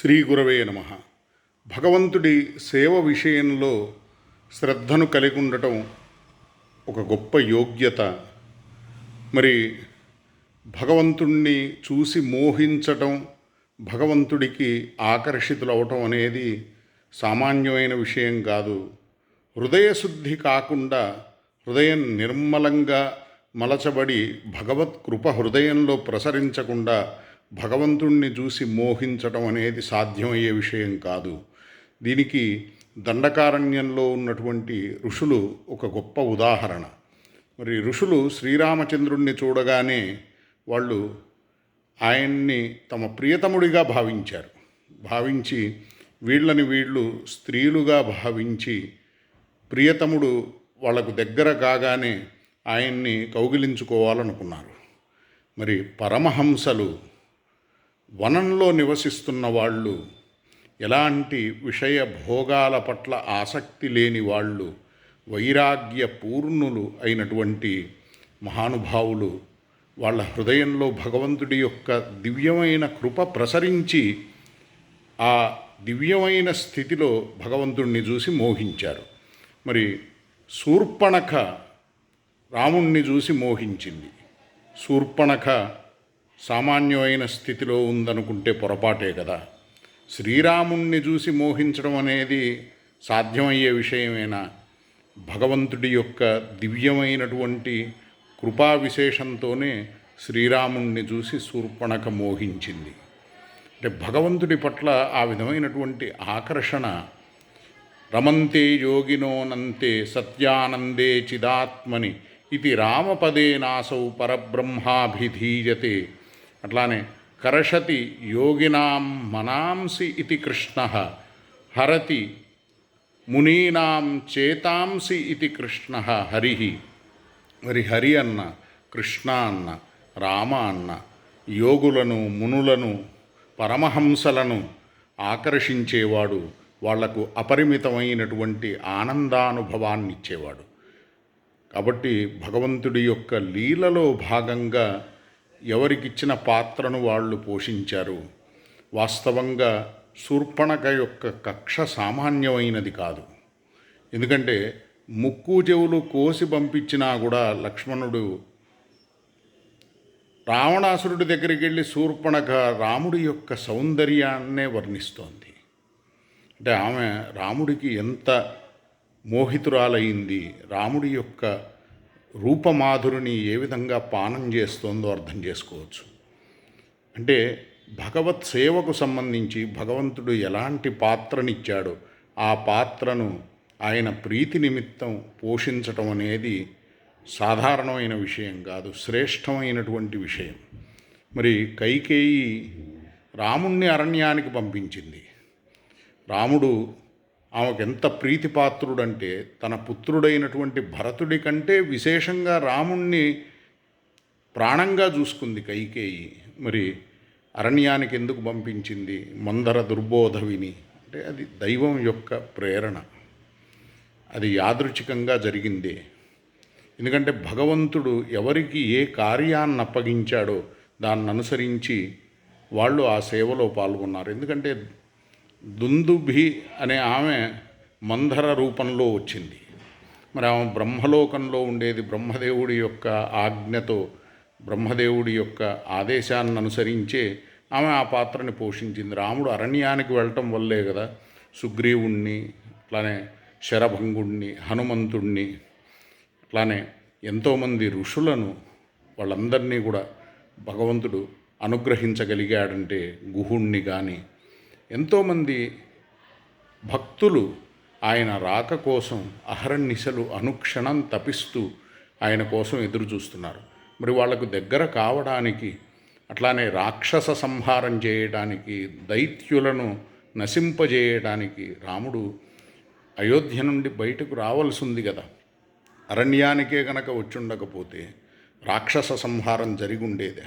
శ్రీ గురవే నమ. భగవంతుడి సేవ విషయంలో శ్రద్ధను కలిగి ఉండటం ఒక గొప్ప యోగ్యత. మరి భగవంతుణ్ణి చూసి మోహించటం భగవంతుడికి ఆకర్షితులవటం అనేది సామాన్యమైన విషయం కాదు. హృదయశుద్ధి కాకుండా హృదయం నిర్మలంగా మలచబడి భగవత్ కృప హృదయంలో ప్రసరించకుండా భగవంతుణ్ణి చూసి మోహించటం అనేది సాధ్యమయ్యే విషయం కాదు. దీనికి దండకారణ్యంలో ఉన్నటువంటి ఋషులు ఒక గొప్ప ఉదాహరణ. మరి ఋషులు శ్రీరామచంద్రుణ్ణి చూడగానే వాళ్ళు ఆయన్ని తమ ప్రియతముడిగా భావించారు. భావించి వీళ్ళని వీళ్ళు స్త్రీలుగా భావించి ప్రియతముడు వాళ్ళకు దగ్గర కాగానే ఆయన్ని కౌగిలించుకోవాలనుకున్నారు. మరి పరమహంసలు వనంలో నివసిస్తున్న వాళ్ళు ఎలాంటి విషయ భోగాల పట్ల ఆసక్తి లేని వాళ్ళు వైరాగ్య పూర్ణులు అయినటువంటి మహానుభావులు వాళ్ళ హృదయంలో భగవంతుడి యొక్క దివ్యమైన కృప ప్రసరించి ఆ దివ్యమైన స్థితిలో భగవంతుణ్ణి చూసి మోహించారు. మరి శూర్పణఖ రాముణ్ణి చూసి మోహించింది. శూర్పణఖ సామాన్యమైన స్థితిలో ఉందనుకుంటే పొరపాటే కదా. శ్రీరాముణ్ణి చూసి మోహించడం అనేది సాధ్యమయ్యే విషయమేనా? భగవంతుడి యొక్క దివ్యమైనటువంటి కృపా విశేషంతోనే శ్రీరాముణ్ణి చూసి శూర్పణక మోహించింది. అంటే భగవంతుడి పట్ల ఆ విధమైనటువంటి ఆకర్షణ రమంతే యోగినోనంతే సత్యానందే చిదాత్మని ఇది రామపదే నాసౌ పరబ్రహ్మాభిధీయతే అట్లానే కరషతి యోగినాం మనాంసి ఇది కృష్ణ హరతి మునీనాం చేతాంసి ఇది కృష్ణ హరి. మరి హరి అన్న కృష్ణ అన్న రామ అన్న యోగులను మునులను పరమహంసలను ఆకర్షించేవాడు వాళ్ళకు అపరిమితమైనటువంటి ఆనందానుభవాన్నిచ్చేవాడు. కాబట్టి భగవంతుడి యొక్క లీలలో భాగంగా ఎవరికిచ్చిన పాత్రను వాళ్ళు పోషించారు. వాస్తవంగా శూర్పణక యొక్క కక్ష సామాన్యమైనది కాదు. ఎందుకంటే ముక్కు చెవులు కోసి పంపించినా కూడా లక్ష్మణుడు రావణాసురుడి దగ్గరికి వెళ్ళి శూర్పణక రాముడి యొక్క సౌందర్యాన్నే వర్ణిస్తోంది. అంటే ఆమె రాముడికి ఎంత మోహితురాలైంది రాముడి యొక్క రూపమాధురిని ఏ విధంగా పానం చేస్తోందో అర్థం చేసుకోవచ్చు. అంటే భగవత్ సేవకు సంబంధించి భగవంతుడు ఎలాంటి పాత్రనిచ్చాడో ఆ పాత్రను ఆయన ప్రీతి నిమిత్తం పోషించటం అనేది సాధారణమైన విషయం కాదు శ్రేష్టమైనటువంటి విషయం. మరి కైకేయి రాముణ్ణి అరణ్యానికి పంపించింది. రాముడు ఆమెకు ఎంత ప్రీతిపాత్రుడంటే తన పుత్రుడైనటువంటి భరతుడి కంటే విశేషంగా రాముణ్ణి ప్రాణంగా చూసుకుంది కైకేయి. మరి అరణ్యానికి ఎందుకు పంపించింది? మందర దుర్బోధవిని. అంటే అది దైవం యొక్క ప్రేరణ. అది యాదృచ్ఛికంగా జరిగింది. ఎందుకంటే భగవంతుడు ఎవరికి ఏ కార్యాన్ని అప్పగించాడో దాన్ని అనుసరించి వాళ్ళు ఆ సేవలో పాల్గొన్నారు. ఎందుకంటే దుందుభి అనే ఆమె మంధర రూపంలో వచ్చింది. మరి ఆమె బ్రహ్మలోకంలో ఉండేది బ్రహ్మదేవుడి యొక్క ఆజ్ఞతో బ్రహ్మదేవుడి యొక్క ఆదేశాన్ని అనుసరించే ఆమె ఆ పాత్రని పోషించింది. రాముడు అరణ్యానికి వెళ్ళటం వల్లే కదా సుగ్రీవుణ్ణి అట్లానే శరభంగుణ్ణి హనుమంతుణ్ణి అట్లానే ఎంతోమంది ఋషులను వాళ్ళందరినీ కూడా భగవంతుడు అనుగ్రహించగలిగాడంటే గుహుణ్ణి కానీ ఎంతోమంది భక్తులు ఆయన రాక కోసం అహర్నిశలు అనుక్షణం తపిస్తూ ఆయన కోసం ఎదురు చూస్తున్నారు. మరి వాళ్ళకు దగ్గర కావడానికి అట్లానే రాక్షస సంహారం చేయడానికి దైత్యులను నశింపజేయడానికి రాముడు అయోధ్య నుండి బయటకు రావాల్సి ఉంది కదా. అరణ్యానికే కనుక వచ్చుండకపోతే రాక్షస సంహారం జరిగి ఉండేదే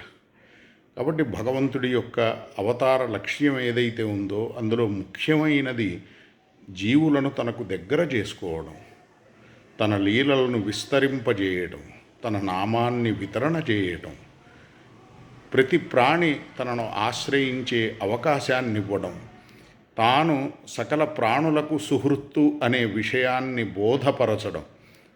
కాబట్టి భగవంతుడి యొక్క అవతార లక్ష్యం ఏదైతే ఉందో అందులో ముఖ్యమైనది జీవులను తనకు దగ్గర చేసుకోవడం తన లీలలను విస్తరింపజేయడం తన నామాన్ని వితరణ చేయటం ప్రతి ప్రాణి తనను ఆశ్రయించే అవకాశాన్ని ఇవ్వడం తాను సకల ప్రాణులకు సుహృత్తు అనే విషయాన్ని బోధపరచడం.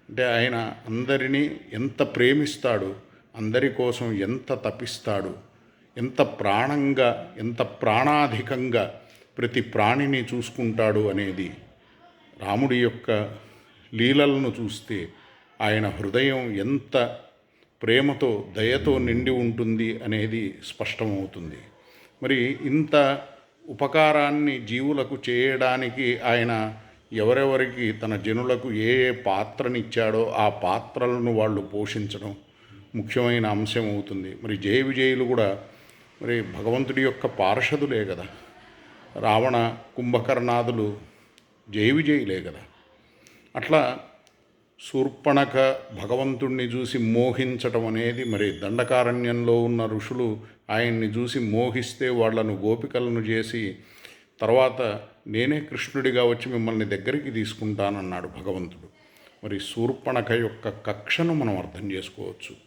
అంటే ఆయన అందరినీ ఎంత ప్రేమిస్తాడు అందరి కోసం ఎంత తపిస్తాడు ఎంత ప్రాణంగా ఎంత ప్రాణాధికంగా ప్రతి ప్రాణిని చూసుకుంటాడు అనేది రాముడి యొక్క లీలలను చూస్తే ఆయన హృదయం ఎంత ప్రేమతో దయతో నిండి ఉంటుంది అనేది స్పష్టమవుతుంది. మరి ఇంత ఉపకారాన్ని జీవులకు చేయడానికి ఆయన ఎవరెవరికి తన జనులకు ఏ ఏ పాత్రనిచ్చాడో ఆ పాత్రలను వాళ్ళు పోషించడం ముఖ్యమైన అంశం అవుతుంది మరి జయ విజయులు కూడా మరి భగవంతుడి యొక్క పార్షదులే కదా. రావణ కుంభకర్ణాదులు జయ విజయులే కదా. అట్లా శూర్పణక భగవంతుణ్ణి చూసి మోహించటం అనేది మరి దండకారణ్యంలో ఉన్న ఋషులు ఆయన్ని చూసి మోహిస్తే వాళ్ళను గోపికలను చేసి తర్వాత నేనే కృష్ణుడిగా వచ్చి మిమ్మల్ని దగ్గరికి తీసుకుంటానన్నాడు భగవంతుడు. మరి శూర్పణక యొక్క కక్షను మనం అర్థం చేసుకోవచ్చు.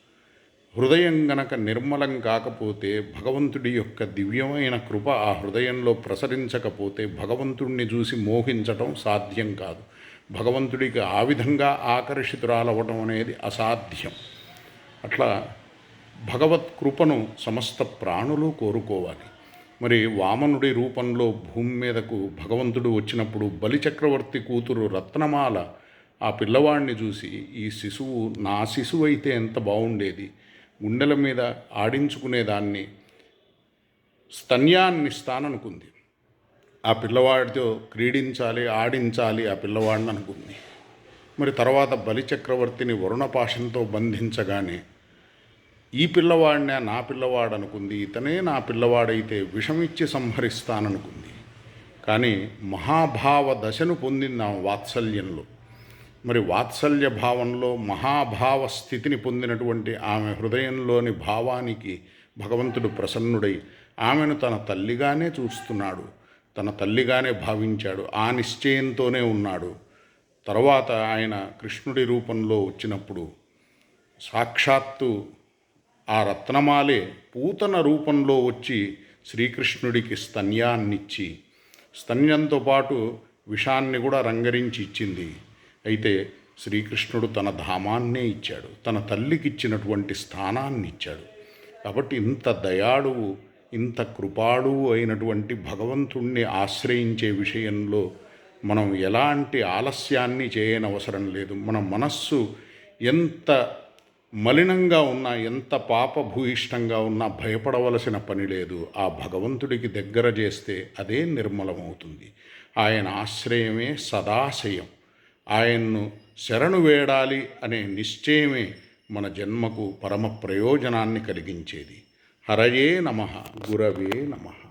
హృదయం గనక నిర్మలం కాకపోతే భగవంతుడి యొక్క దివ్యమైన కృప ఆ హృదయంలో ప్రసరించకపోతే భగవంతుడిని చూసి మోహించటం సాధ్యం కాదు. భగవంతుడికి ఆ విధంగా ఆకర్షితురాలవ్వటం అనేది అసాధ్యం. అట్లా భగవత్ కృపను సమస్త ప్రాణులు కోరుకోవాలి. మరి వామనుడి రూపంలో భూమి మీదకు భగవంతుడు వచ్చినప్పుడు బలిచక్రవర్తి కూతురు రత్నమాల ఆ పిల్లవాడిని చూసి ఈ శిశువు నా శిశువు అయితే ఎంత బాగుండేది గుండెల మీద ఆడించుకునేదాన్ని స్తన్యాన్ని ఇస్తాననుకుంది ఆ పిల్లవాడితో క్రీడించాలి ఆడించాలి ఆ పిల్లవాడిని అనుకుంది మరి తర్వాత బలిచక్రవర్తిని వరుణపాషంతో బంధించగానే ఈ పిల్లవాడినే నా పిల్లవాడు అనుకుంది ఇతనే నా పిల్లవాడైతే విషమిచ్చి సంహరిస్తాననుకుంది. కానీ మహాభావ దశను పొందింది ఆమె వాత్సల్యంలో. మరి వాత్సల్య భావంలో మహాభావ స్థితిని పొందినటువంటి ఆమె హృదయంలోని భావానికి భగవంతుడు ప్రసన్నుడై ఆమెను తన తల్లిగానే చూస్తున్నాడు. తన తల్లిగానే భావించాడు. ఆ నిశ్చయంతోనే ఉన్నాడు. తర్వాత ఆయన కృష్ణుడి రూపంలో వచ్చినప్పుడు సాక్షాత్తు ఆ రత్నమాలే పూతన రూపంలో వచ్చి శ్రీకృష్ణుడికి స్తన్యాన్నిచ్చి స్తన్యంతో పాటు విషాన్ని కూడా రంగరించి ఇచ్చింది. అయితే శ్రీకృష్ణుడు తన ధామాన్నే ఇచ్చాడు. తన తల్లికి ఇచ్చినటువంటి స్థానాన్ని ఇచ్చాడు కాబట్టి ఇంత దయాళువు ఇంత కృపాళువు అయినటువంటి భగవంతుణ్ణి ఆశ్రయించే విషయంలో మనం ఎలాంటి ఆలస్యాన్ని చేయనవసరం లేదు. మన మనస్సు ఎంత మలినంగా ఉన్నా ఎంత పాపభూయిష్టంగా ఉన్నా భయపడవలసిన పని లేదు. ఆ భగవంతుడికి దగ్గర చేస్తే అదే నిర్మలమవుతుంది. ఆయన ఆశ్రయమే సదాశయం. ఆయన్ను శరణు వేడాలి అనే నిశ్చయమే మన జన్మకు పరమ ప్రయోజనాన్ని కలిగించేది. హరయే నమ గురవే నమః.